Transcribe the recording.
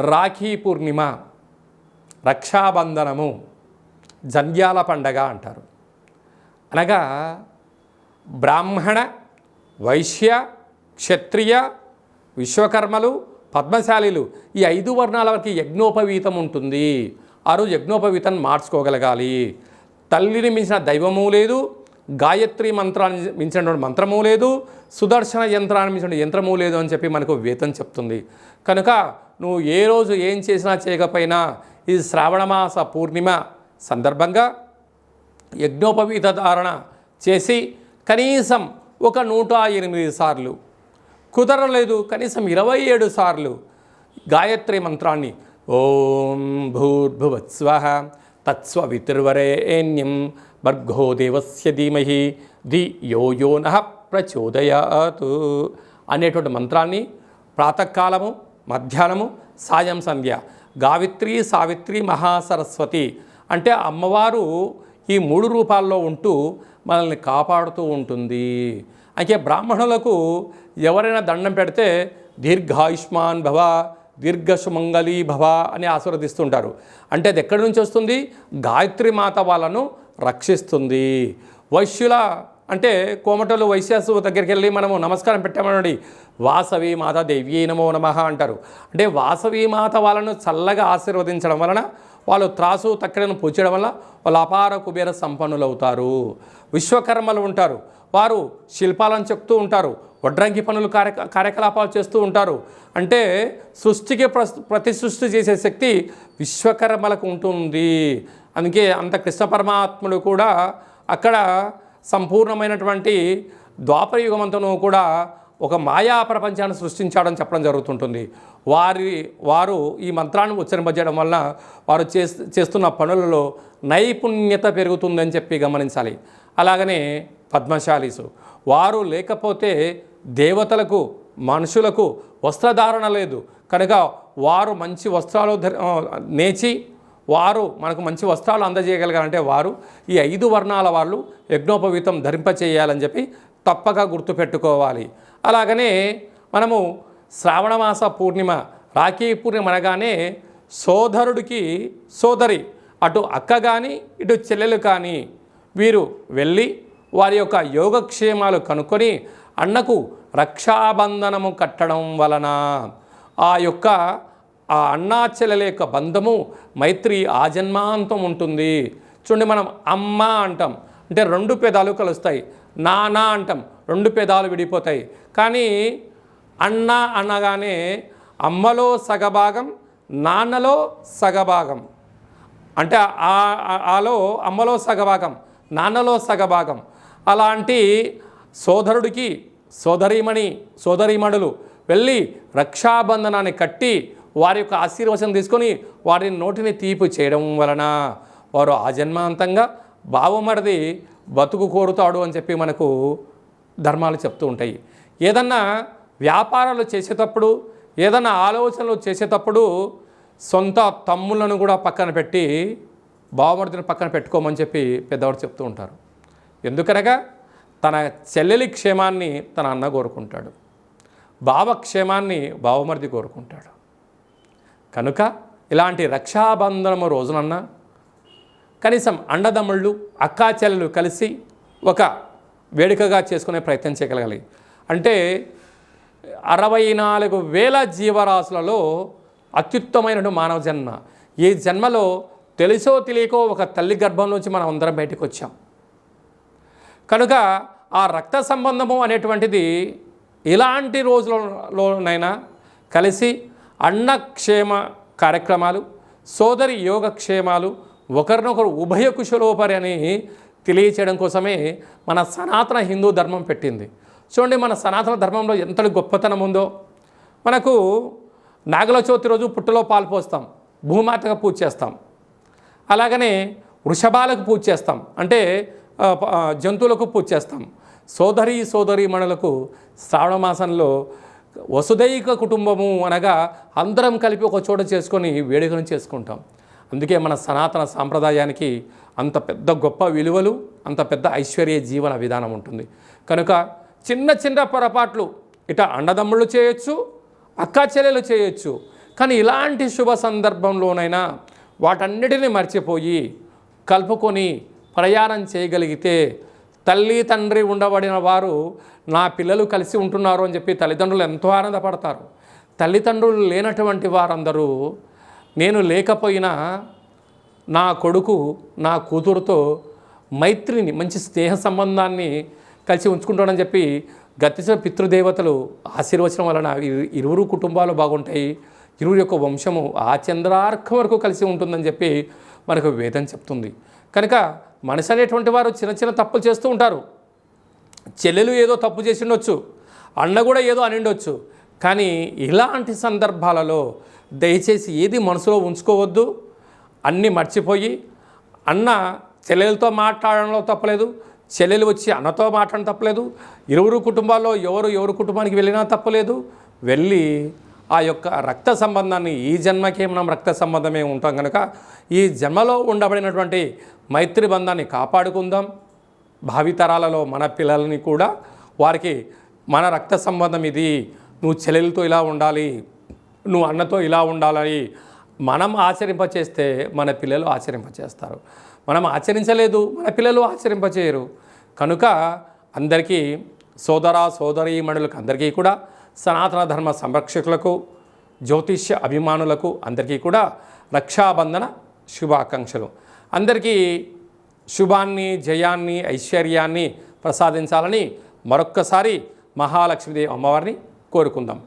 రాఖీ పూర్ణిమ రక్షాబంధనము జంధ్యాల పండగ అంటారు. అనగా బ్రాహ్మణ వైశ్య క్షత్రియ విశ్వకర్మలు పద్మశాలిలు ఈ ఐదు వర్ణాల వరకు యజ్ఞోపవీతం ఉంటుంది. ఆ రోజు యజ్ఞోపవీతం మార్చుకోగలగాలి. తల్లిని మించిన దైవము లేదు గాయత్రి మంత్రాన్ని మించినటువంటి మంత్రము లేదు సుదర్శన యంత్రాన్ని మించిన యంత్రము లేదు అని చెప్పి మనకు వేతం చెప్తుంది. కనుక నువ్వు ఏ రోజు ఏం చేసినా చేయకపోయినా ఇది శ్రావణమాస పూర్ణిమ సందర్భంగా యజ్ఞోపవీత ధారణ చేసి కనీసం ఒక నూట ఎనిమిది సార్లు కుదరలేదు కనీసం ఇరవై ఏడు సార్లు గాయత్రి మంత్రాన్ని. ఓం భూర్భువత్స్వ తత్స్వవితుర్వరేణ్యం భర్గో దేవస్య ధీమహి ది యో యో నః ప్రచోదయాత్ అనేటువంటి మంత్రాన్ని ప్రాతకాలము మధ్యాహ్నము సాయం సంధ్య. గావిత్రి సావిత్రి మహాసరస్వతి. అంటే అమ్మవారు ఈ మూడు రూపాల్లో ఉంటూ మనల్ని కాపాడుతూ ఉంటుంది. అయితే బ్రాహ్మణులకు ఎవరైనా దండం పెడితే దీర్ఘాయుష్మాన్ భవ దీర్ఘసుమంగళీ భవ అని ఆశీర్వదిస్తుంటారు. అంటే అది ఎక్కడి నుంచి వస్తుంది? గాయత్రి మాత వాళ్ళను రక్షిస్తుంది. వైశ్యుల అంటే కోమటలు వైశ్యాసు దగ్గరికి వెళ్ళి మనము నమస్కారం పెట్టామనండి వాసవి మాత దేవ్యై నమో నమ అంటారు. అంటే వాసవి మాత వాళ్ళను చల్లగా ఆశీర్వదించడం వలన వాళ్ళు త్రాసు తక్కడను పూచడం వల్ల వాళ్ళు అపార కుబేర సంపన్నులు అవుతారు విశ్వకర్మలు ఉంటారు. వారు శిల్పాలను చెప్తూ ఉంటారు. వడ్రంగి పనులు కార్య కార్యకలాపాలు చేస్తూ ఉంటారు. అంటే సృష్టికి ప్రతి సృష్టి చేసే శక్తి విశ్వకర్మలకు ఉంటుంది. అందుకే అంత కృష్ణ పరమాత్ముడు కూడా అక్కడ సంపూర్ణమైనటువంటి ద్వాపరయుగమంతను కూడా ఒక మాయా ప్రపంచాన్ని సృష్టించాడని చెప్పడం జరుగుతుంటుంది. వారి వారు ఈ మంత్రాన్ని ఉచ్చరింపజేయడం వలన వారు చేస్ చేస్తున్న పనులలో నైపుణ్యత పెరుగుతుందని చెప్పి గమనించాలి. అలాగనే పద్మశాలీసు వారు లేకపోతే దేవతలకు మనుషులకు వస్త్రధారణ లేదు. కనుక వారు మంచి వస్త్రాలు నేచి వారు మనకు మంచి వస్త్రాలు అందజేయగలగాలంటే వారు ఈ ఐదు వర్ణాల వాళ్ళు యజ్ఞోపవీతం ధరింపచేయాలని చెప్పి తప్పక గుర్తుపెట్టుకోవాలి. అలాగనే మనము శ్రావణమాస పూర్ణిమ రాఖీ పూర్ణిమ అనగానే సోదరుడికి సోదరి అటు అక్క కానీ ఇటు చెల్లెలు కానీ వీరు వెళ్ళి వారి యొక్క యోగక్షేమాలు కనుక్కొని అన్నకు రక్షాబంధనము కట్టడం వలన ఆ యొక్క ఆ అన్నాచెల్లెల యొక్క బంధము మైత్రి ఆజన్మాంతం ఉంటుంది. చూడండి మనం అమ్మ అంటాం. అంటే రెండు పెదాలు కలుస్తాయి. నానా అంటాం. రెండు పెదాలు విడిపోతాయి. కానీ అన్న అనగానే అమ్మలో సగభాగం నాన్నలో సగభాగం. అంటే ఆ- ఆలో అమ్మలో సగభాగం నాన్నలో సగభాగం. అలాంటి సోదరుడికి సోదరీమణి సోదరీమణులు వెళ్ళి రక్షాబంధనాన్ని కట్టి వారి యొక్క ఆశీర్వచనం తీసుకొని వారి నోటిని తీపి చేయడం వలన వారు ఆజన్మాంతంగా బావమరిది బతుకు కోరుతాడు అని చెప్పి మనకు ధర్మాలు చెప్తూ ఉంటాయి. ఏదన్నా వ్యాపారాలు చేసేటప్పుడు ఏదన్నా ఆలోచనలు చేసేటప్పుడు సొంత తమ్ములను కూడా పక్కన పెట్టి బావమరిదిని పక్కన పెట్టుకోమని చెప్పి పెద్దవాడు చెప్తూ ఉంటారు. ఎందుకనగా తన చెల్లెలి క్షేమాన్ని తన అన్న కోరుకుంటాడు. బావ క్షేమాన్ని బావమరిది కోరుకుంటాడు. కనుక ఇలాంటి రక్షాబంధనము రోజునన్నా కనీసం అండదమ్ముళ్ళు అక్కాచెల్లెలు కలిసి ఒక వేడుకగా చేసుకునే ప్రయత్నం చేయగలగాలి. అంటే అరవై నాలుగు వేల జీవరాశులలో అత్యుత్తమైన మానవ జన్మ. ఈ జన్మలో తెలుసో తెలియకో ఒక తల్లి గర్భం నుంచి మనం అందరం బయటకు వచ్చాం. కనుక ఆ రక్త సంబంధము అనేటువంటిది ఇలాంటి రోజులలోనైనా కలిసి అన్నక్షేమ కార్యక్రమాలు సోదరి యోగక్షేమాలు ఒకరినొకరు ఉభయ కుశలోపరి అని తెలియచేయడం కోసమే మన సనాతన హిందూ ధర్మం పెట్టింది. చూడండి మన సనాతన ధర్మంలో ఎంతటి గొప్పతనం ఉందో. మనకు నాగల చవితి రోజు పుట్టలో పాలు పోస్తాం భూమాతకు పూజ చేస్తాం. అలాగనే వృషభాలకు పూజ చేస్తాం అంటే జంతువులకు పూజ చేస్తాం. సోదరి సోదరి మణులకు శ్రావణ మాసంలో వసుదైక కుటుంబము అనగా అందరం కలిపి ఒక చోట చేసుకొని వేడుకను చేసుకుంటాం. అందుకే మన సనాతన సాంప్రదాయానికి అంత పెద్ద గొప్ప విలువలు అంత పెద్ద ఐశ్వర్య జీవన విధానం ఉంటుంది. కనుక చిన్న చిన్న పొరపాట్లు ఇట అండదమ్ముళ్ళు చేయొచ్చు అక్కా చెల్లెలు చేయొచ్చు. కానీ ఇలాంటి శుభ సందర్భంలోనైనా వాటన్నిటిని మర్చిపోయి కలుపుకొని ప్రయాణం చేయగలిగితే తల్లి తండ్రి ఉండబడిన వారు నా పిల్లలు కలిసి ఉంటున్నారు అని చెప్పి తల్లిదండ్రులు ఎంతో ఆనందపడతారు. తల్లిదండ్రులు లేనటువంటి వారందరూ నేను లేకపోయినా నా కొడుకు నా కూతురుతో మైత్రిని మంచి స్నేహ సంబంధాన్ని కలిసి ఉంచుకుంటాడని చెప్పి గతించిన పితృదేవతలు ఆశీర్వచనం వలన ఇరువురు కుటుంబాలు బాగుంటాయి. ఇరువురు యొక్క వంశము ఆ చంద్రార్క వరకు కలిసి ఉంటుందని చెప్పి మనకు వేదం చెప్తుంది. కనుక మనిషి అనేటువంటి వారు చిన్న చిన్న తప్పులు చేస్తూ ఉంటారు. చెల్లెలు ఏదో తప్పు చేసిండొచ్చు అన్న కూడా ఏదో అని ఉండొచ్చు కానీ ఇలాంటి సందర్భాలలో దయచేసి ఏది మనసులో ఉంచుకోవద్దు. అన్నీ మర్చిపోయి అన్న చెల్లెలతో మాట్లాడడంలో తప్పలేదు చెల్లెలు వచ్చి అన్నతో మాట్లాడడం తప్పలేదు ఇరువురు కుటుంబాల్లో ఎవరు ఎవరు కుటుంబానికి వెళ్ళినా తప్పలేదు వెళ్ళి ఆ యొక్క రక్త సంబంధాన్ని ఈ జన్మకే మనం రక్త సంబంధమే ఉంటాం కనుక ఈ జన్మలో ఉండబడినటువంటి మైత్రి బంధాన్ని కాపాడుకుందాం. భావితరాలలో మన పిల్లల్ని కూడా వారికి మన రక్త సంబంధం ఇది. నువ్వు చెల్లెలతో ఇలా ఉండాలి నువ్వు అన్నతో ఇలా ఉండాలని మనం ఆచరింపచేస్తే మన పిల్లలు ఆచరింపచేస్తారు. మనం ఆచరించలేదు మన పిల్లలు ఆచరింపచేయరు. కనుక అందరికీ సోదర సోదరీమణులకు అందరికీ కూడా సనాతన ధర్మ సంరక్షకులకు జ్యోతిష్య అభిమానులకు అందరికీ కూడా రక్షాబంధన శుభాకాంక్షలు. అందరికీ శుభాన్ని జయాన్ని ఐశ్వర్యాన్ని ప్రసాదించాలని మరొక్కసారి మహాలక్ష్మీదేవి అమ్మవారిని కోరుకుందాం.